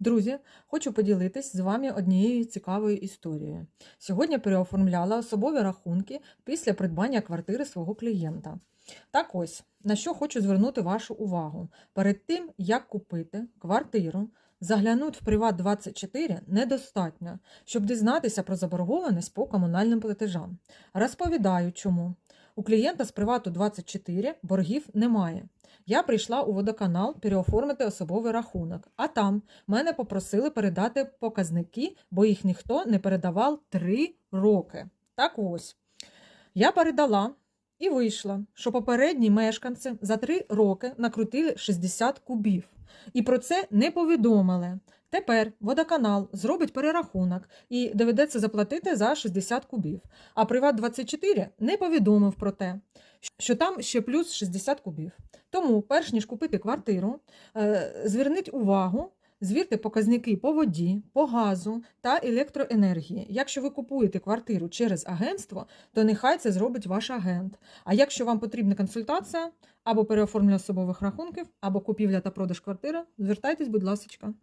Друзі, хочу поділитись з вами однією цікавою історією. Сьогодні переоформляла особові рахунки після придбання квартири свого клієнта. Так ось, на що хочу звернути вашу увагу. Перед тим, як купити квартиру, заглянути в Приват 24 недостатньо, щоб дізнатися про заборгованість по комунальним платежам. Розповідаю, чому. У клієнта з Привату 24 боргів немає. Я прийшла у водоканал переоформити особовий рахунок, а там мене попросили передати показники, бо їх ніхто не передавав три роки. Так ось. Я передала і вийшла, що попередні мешканці за три роки накрутили 60 кубів. І про це не повідомили. Тепер водоканал зробить перерахунок і доведеться заплатити за 60 кубів. А Приват 24 не повідомив про те, що там ще плюс 60 кубів. Тому, перш ніж купити квартиру, е, зверніть увагу, звірте показники по воді, по газу та електроенергії. Якщо ви купуєте квартиру через агентство, то нехай це зробить ваш агент. А якщо вам потрібна консультація або переоформлення особових рахунків, або купівля та продаж квартири, звертайтесь, будь ласка.